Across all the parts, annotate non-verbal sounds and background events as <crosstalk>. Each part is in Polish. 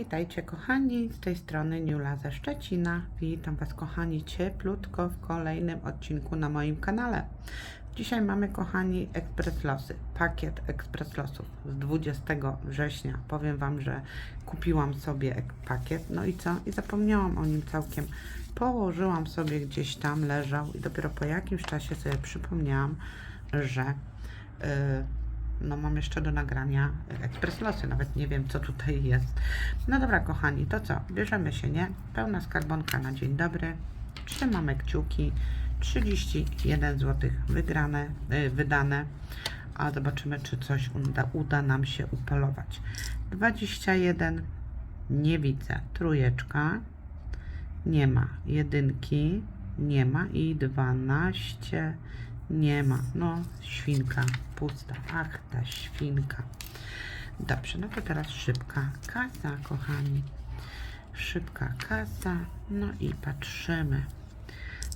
Witajcie kochani, z tej strony Niula ze Szczecina. Witam Was kochani cieplutko w kolejnym odcinku na moim kanale. Dzisiaj mamy kochani Ekspres Losy, pakiet Ekspres Losów z 20 września. Powiem Wam, że kupiłam sobie pakiet, no i co? I zapomniałam o nim całkiem. Położyłam sobie gdzieś tam, leżał i dopiero po jakimś czasie sobie przypomniałam, że yy, no mam jeszcze do nagrania ekspres losy, nawet nie wiem co tutaj jest. No dobra kochani, to co? Bierzemy się, nie? Pełna skarbonka na dzień dobry. Trzymamy kciuki. 31 zł wygrane, y, wydane. A zobaczymy, czy coś uda, uda nam się upolować. 21 nie widzę. Trójeczka nie ma. Jedynki nie ma. I 12 nie ma. No, świnka pusta. Ach, ta świnka. Dobrze, no to teraz szybka kasa, kochani. Szybka kasa. No i patrzymy.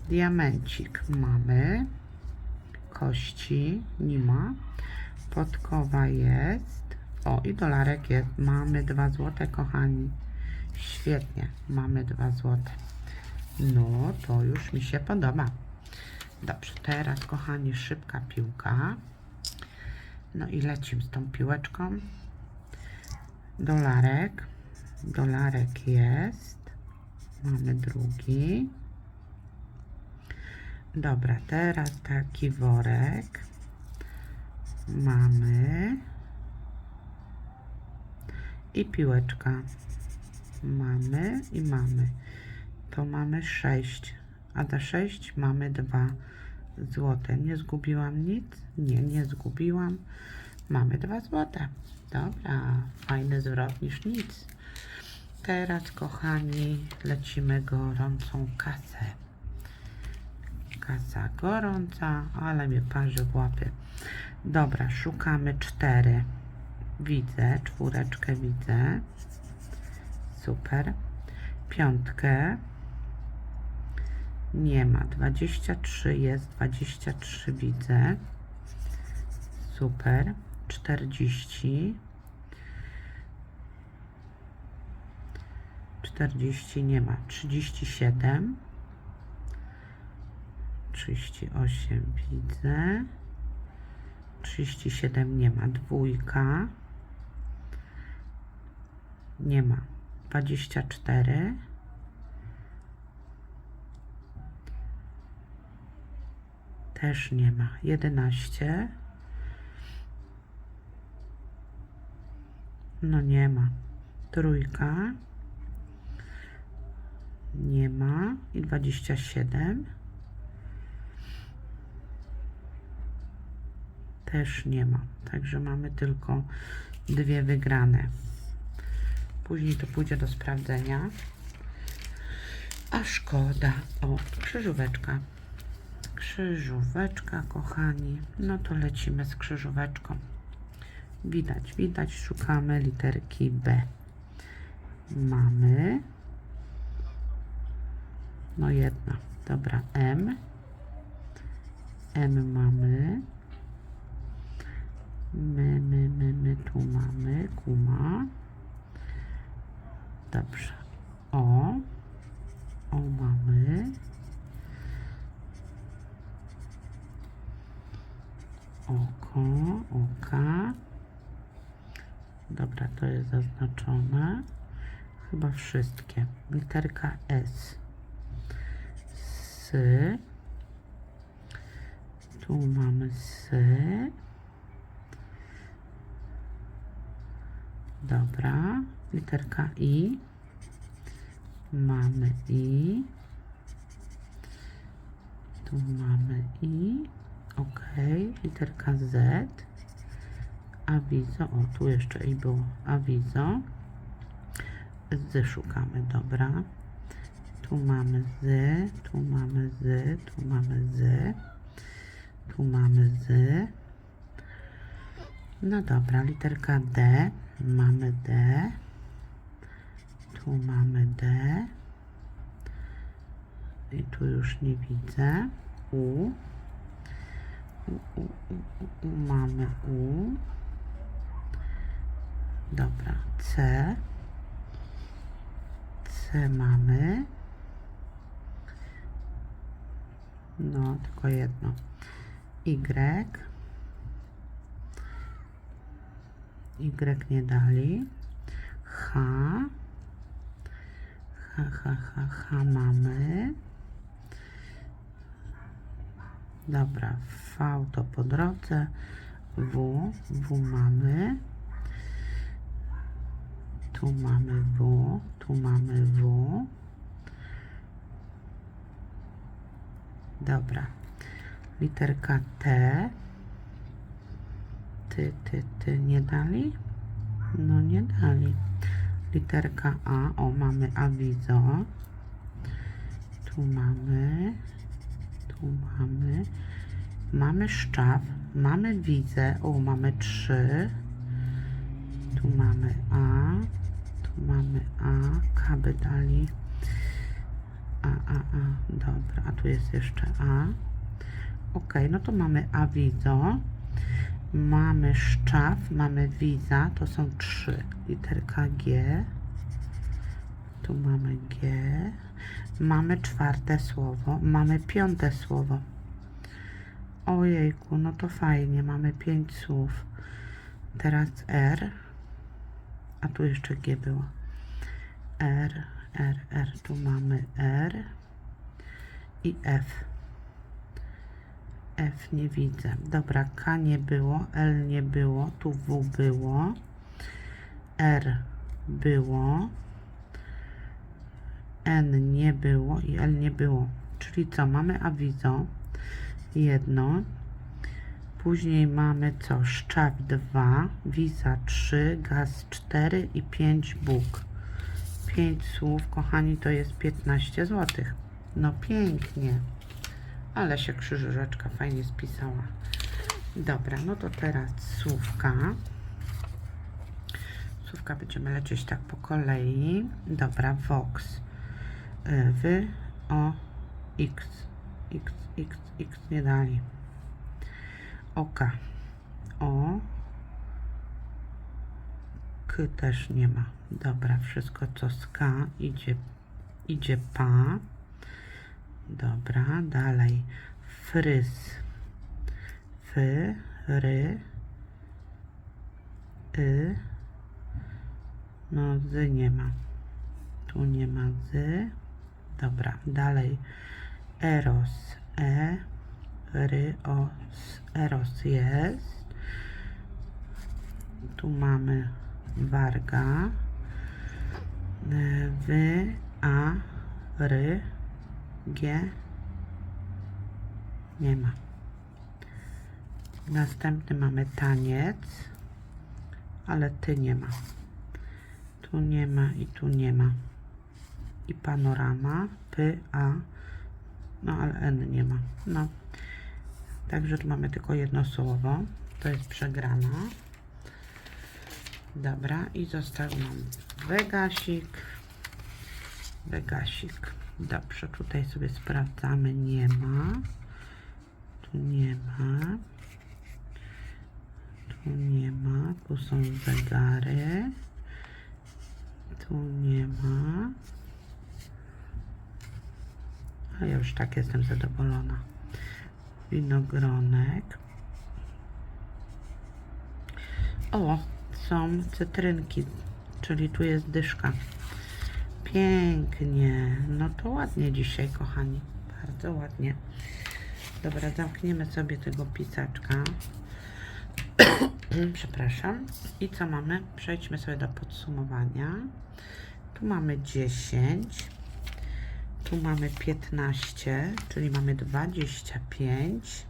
Diamencik mamy. Kości nie ma. Podkowa jest. O, i dolarek jest. Mamy 2 złote, kochani. Świetnie. Mamy 2 złote. No, to już mi się podoba. Dobrze, teraz kochani, szybka piłka. No i lecimy z tą piłeczką. Dolarek. Dolarek jest. Mamy drugi. Dobra, teraz taki worek. Mamy. I piłeczka. Mamy i mamy. To mamy 6. A za 6 mamy 2 złote. Nie zgubiłam nic? Nie, nie zgubiłam. Mamy 2 złote. Dobra, fajny zwrot niż nic. Teraz, kochani, lecimy gorącą kasę. Kasa gorąca, ale mnie parzy w łapy. Dobra, szukamy cztery. Widzę, czwóreczkę widzę. Super. Piątkę. Nie ma. 23 jest. 23 widzę. Super. 40. 40 nie ma. 37. 38 widzę. 37 nie ma. Dwójka. Nie ma. 24. Też nie ma. 11. No nie ma. Trójka. Nie ma. I 27. Też nie ma. Także mamy tylko dwie wygrane. Później to pójdzie do sprawdzenia. A szkoda. O, krzyżóweczka. Krzyżóweczka, kochani. No to lecimy z krzyżóweczką. Widać, widać. Szukamy literki B. Mamy. No jedna. Dobra, M. M mamy. My, my, my, my tu mamy. Kuma. Dobrze. O. O mamy. Oko, oka. Dobra, to jest zaznaczone. Chyba wszystkie. Literka S. Sy. Tu mamy sy. Dobra. Literka I. Mamy I. Tu mamy I. Ok. Literka Z. Awizo. O, tu jeszcze i było awizo. Z szukamy, dobra. Tu mamy z, tu mamy z, tu mamy z, tu mamy z. No dobra, literka D. Mamy D. Tu mamy D. I tu już nie widzę. U. U, u, u, u. Mamy U. Dobra, C. C mamy. No, tylko jedno. Y. Y nie dali. H. H, H, H, H mamy. Dobra, V to po drodze. W, W mamy. Tu mamy W, tu mamy W. Dobra. Literka T. Ty, ty, ty nie dali? No nie dali. Literka A. O, mamy awizo. Tu mamy. Tu mamy. Mamy szczaw. Mamy wizę. O, mamy trzy. Tu mamy A. Tu mamy A. Kaby dali. A, A, A. Dobra. A tu jest jeszcze A. Ok, no to mamy awizo. Mamy szczaw, mamy wiza, to są trzy. Literka G. Tu mamy G. Mamy czwarte słowo. Mamy piąte słowo. Ojejku, no to fajnie. Mamy pięć słów. Teraz R. A tu jeszcze G było. R, R, R. Tu mamy R. I F. F nie widzę. Dobra, K nie było, L nie było, tu W było, R było, N nie było i L nie było. Czyli co? Mamy awizo jedno, później mamy co? Szczaw 2, wiza 3, gaz 4 i 5 Bóg. 5 słów, kochani, to jest 15 zł. No pięknie. Ale się krzyżyczka fajnie spisała. Dobra, no to teraz słówka. Słówka będziemy lecieć tak po kolei. Dobra, Vox. Y, Wy, O, X. X, X, X nie dali. Oka. O. K też nie ma. Dobra, wszystko co z K idzie, idzie pa. Dobra, dalej. Fryz. Fy, ry, y. No, z nie ma. Tu nie ma z. Dobra, dalej. Eros. E, ry, o, s. Eros jest. Tu mamy warga. E, Wy, a, ry, G nie ma. Następny mamy taniec, ale ty nie ma. Tu nie ma i tu nie ma. I panorama, P, A, no ale N nie ma. No. Także tu mamy tylko jedno słowo. To jest przegrana. Dobra, i został nam Vegasik. Vegasik. Dobrze, tutaj sobie sprawdzamy. Nie ma. Tu nie ma. Tu nie ma. Tu są zegary. Tu nie ma. A ja już tak jestem zadowolona. Winogronek. O, są cytrynki, czyli tu jest dyszka. Pięknie. No to ładnie dzisiaj, kochani. Bardzo ładnie. Dobra, zamkniemy sobie tego pisaczka. <coughs> Przepraszam. I co mamy? Przejdźmy sobie do podsumowania. Tu mamy 10. Tu mamy 15, czyli mamy 25.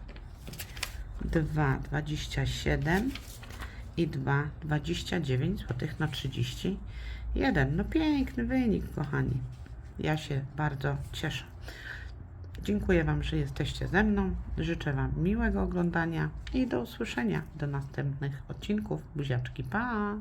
2, 27 i 2, 29 zł na 30 Jeden. No piękny wynik, kochani. Ja się bardzo cieszę. Dziękuję Wam, że jesteście ze mną. Życzę Wam miłego oglądania i do usłyszenia do następnych odcinków. Buziaczki, pa!